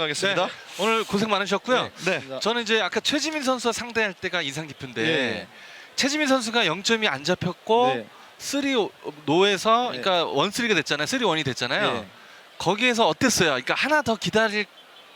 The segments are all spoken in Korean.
시작하겠습니다. 네, 오늘 고생 많으셨고요. 네. 저는 이제 아까 최지민 선수와 상대할 때가 인상 깊은데 네. 최지민 선수가 0점이 안 잡혔고 네. 3 노에서 네. 그러니까 원 3가 됐잖아요. 3 1이 됐잖아요. 네. 거기에서 어땠어요? 그러니까 하나 더 기다릴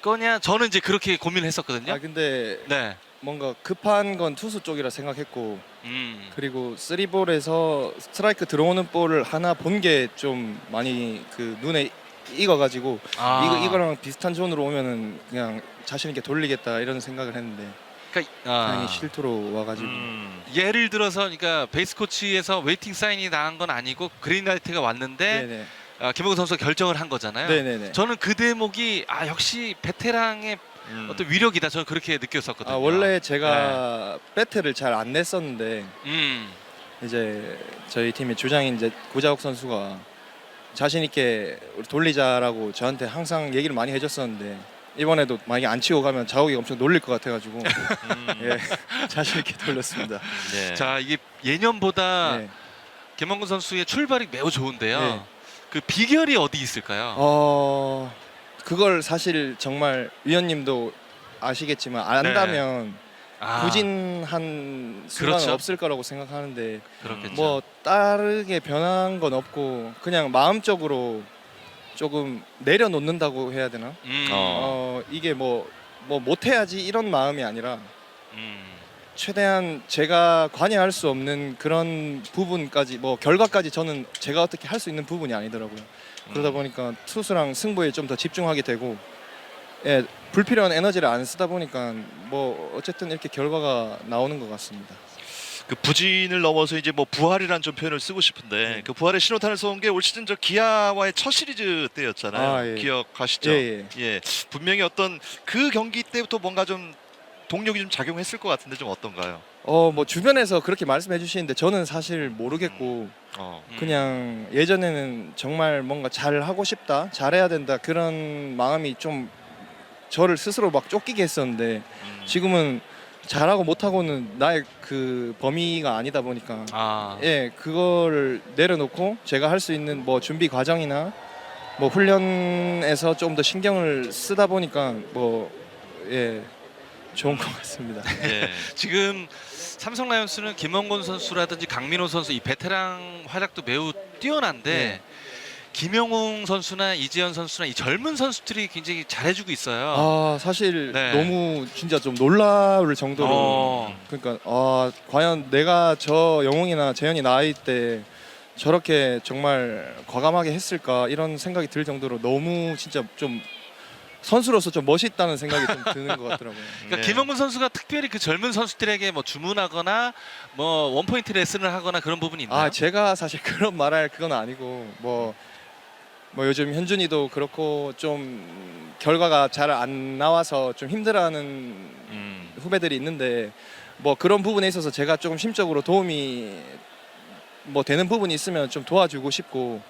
거냐? 저는 이제 그렇게 고민을 했었거든요. 아 근데 네. 뭔가 급한 건 투수 쪽이라 생각했고 음. 그리고 쓰리볼에서 스트라이크 들어오는 볼을 하나 본 게 좀 많이 그 눈에 익어가지고 아. 이거 이거랑 비슷한 존으로 오면은 그냥 자신 있게 돌리겠다 이런 생각을 했는데 그러니까, 아. 다행히 실투로 와가지고 음. 예를 들어서 그러니까 베이스 코치에서 웨이팅 사인이 나간 건 아니고 그린라이트가 왔는데 네네 아, 김호근 선수가 결정을 한 거잖아요. 네네네 저는 그 대목이 아 역시 베테랑의 음. 어떤 위력이다. 저는 그렇게 느꼈었거든요. 아 원래 제가 배트를 잘안 냈었는데 음. 이제 저희 팀의 주장인 이제 고자욱 선수가 자신 있게 우리 돌리자라고 저한테 항상 얘기를 많이 해줬었는데 이번에도 만약에 안 치고 가면 자욱이 엄청 놀릴 것 같아가지고 음. 예 자신 있게 돌렸습니다. 네. 자 이게 예년보다 네. 김원근 선수의 출발이 매우 좋은데요. 네. 그 비결이 어디 있을까요? 어 그걸 사실 정말 위원님도 아시겠지만 안다면 아, 부진한 순간은 그렇죠. 없을 거라고 생각하는데 그렇겠죠. 뭐 다르게 변한 건 없고 그냥 마음적으로 조금 내려놓는다고 해야 되나? 음. 어 이게 뭐 뭐 못해야지 이런 마음이 아니라 음. 최대한 제가 관여할 수 없는 그런 부분까지 뭐 결과까지 저는 제가 어떻게 할 수 있는 부분이 아니더라고요. 그러다 보니까 투수랑 승부에 좀 더 집중하게 되고 예 불필요한 에너지를 안 쓰다 보니까 뭐 어쨌든 이렇게 결과가 나오는 것 같습니다. 그 부진을 넘어서 이제 뭐 부활이란 좀 표현을 쓰고 싶은데 네. 그 부활의 신호탄을 쏜게올 시즌 저 기아와의 첫 시리즈 때였잖아요. 아, 예. 기억하시죠? 예, 예. 분명히 어떤 그 경기 때부터 뭔가 좀 동력이 좀 작용했을 것 같은데 좀 어떤가요? 어 뭐 주변에서 그렇게 말씀해 주시는데 저는 사실 모르겠고 어. 음. 그냥 예전에는 정말 뭔가 잘 하고 싶다, 잘해야 된다 그런 마음이 좀 저를 스스로 막 쫓기게 했었는데 음. 지금은 잘하고 못하고는 나의 그 범위가 아니다 보니까 아. 예 그거를 내려놓고 제가 할 수 있는 뭐 준비 과정이나 뭐 훈련에서 좀 더 신경을 쓰다 보니까 뭐예 좋은 것 같습니다. 예. 지금 삼성 라이온스는 김원곤 선수라든지 강민호 선수 이 베테랑 활약도 매우 뛰어난데 네. 김영웅 선수나 이지현 선수나 이 젊은 선수들이 굉장히 잘해주고 있어요. 아 사실 네. 너무 진짜 좀 놀라울 정도로 어. 그러니까 아 과연 내가 저 영웅이나 재현이 나이 때 저렇게 정말 과감하게 했을까 이런 생각이 들 정도로 너무 진짜 좀 선수로서 좀 멋있다는 생각이 좀 드는 것 같더라고요. 그러니까 네. 김원근 선수가 특별히 그 젊은 선수들에게 뭐 주문하거나 뭐 원포인트 레슨을 하거나 그런 부분이 있나요? 아 제가 사실 그런 말할 그건 아니고 뭐. 뭐 요즘 현준이도 그렇고 좀 결과가 잘 안 나와서 좀 힘들어하는 음. 후배들이 있는데 뭐 그런 부분에 있어서 제가 조금 심적으로 도움이 뭐 되는 부분이 있으면 좀 도와주고 싶고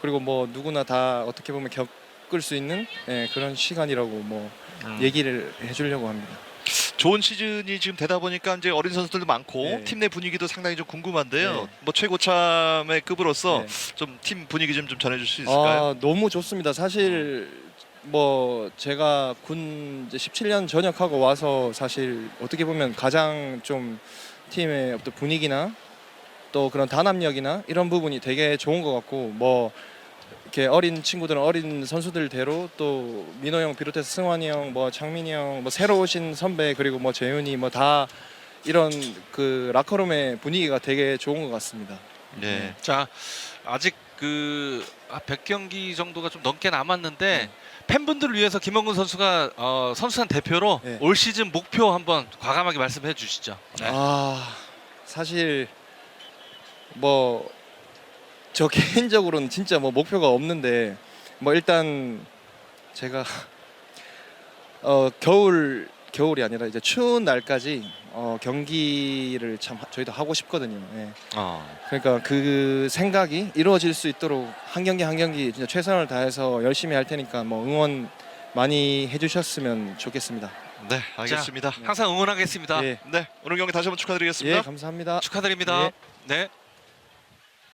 그리고 뭐 누구나 다 어떻게 보면 겪을 수 있는 예, 그런 시간이라고 뭐 음. 얘기를 해주려고 합니다. 좋은 시즌이 지금 되다 보니까 이제 어린 선수들도 많고 네. 팀 내 분위기도 상당히 좀 궁금한데요. 네. 뭐 최고참의 급으로서 네. 좀팀 분위기 좀, 좀 전해줄 수 있을까요? 아 너무 좋습니다. 사실 뭐 제가 군 이제 17년 전역하고 와서 사실 어떻게 보면 가장 좀 팀의 어떤 분위기나 또 그런 단합력이나 이런 부분이 되게 좋은 것 같고 뭐 이렇게 어린 친구들은 어린 선수들대로 또 민호 형 비롯해서 승환이 형, 뭐 창민이 형, 뭐 새로 오신 선배 그리고 뭐 재윤이 뭐 다 이런 그 라커룸의 분위기가 되게 좋은 것 같습니다. 네. 자 아직 그 아, 100경기 정도가 좀 넘게 남았는데 팬분들을 위해서 김원근 선수가 어, 선수단 대표로 네. 올 시즌 목표 한번 과감하게 말씀해 주시죠. 네. 아 사실 뭐 저 개인적으로는 진짜 뭐 목표가 없는데 뭐 일단 제가 어 겨울 겨울이 아니라 이제 추운 날까지 어 경기를 참 하- 저희도 하고 싶거든요. 예. 어. 그러니까 그 생각이 이루어질 수 있도록 한 경기 한 경기 진짜 최선을 다해서 열심히 할 테니까 뭐 응원 많이 해주셨으면 좋겠습니다. 네, 알겠습니다. 항상 응원하겠습니다. 예, 네, 오늘 경기 다시 한번 축하드리겠습니다. 예 감사합니다. 축하드립니다. 예. 네.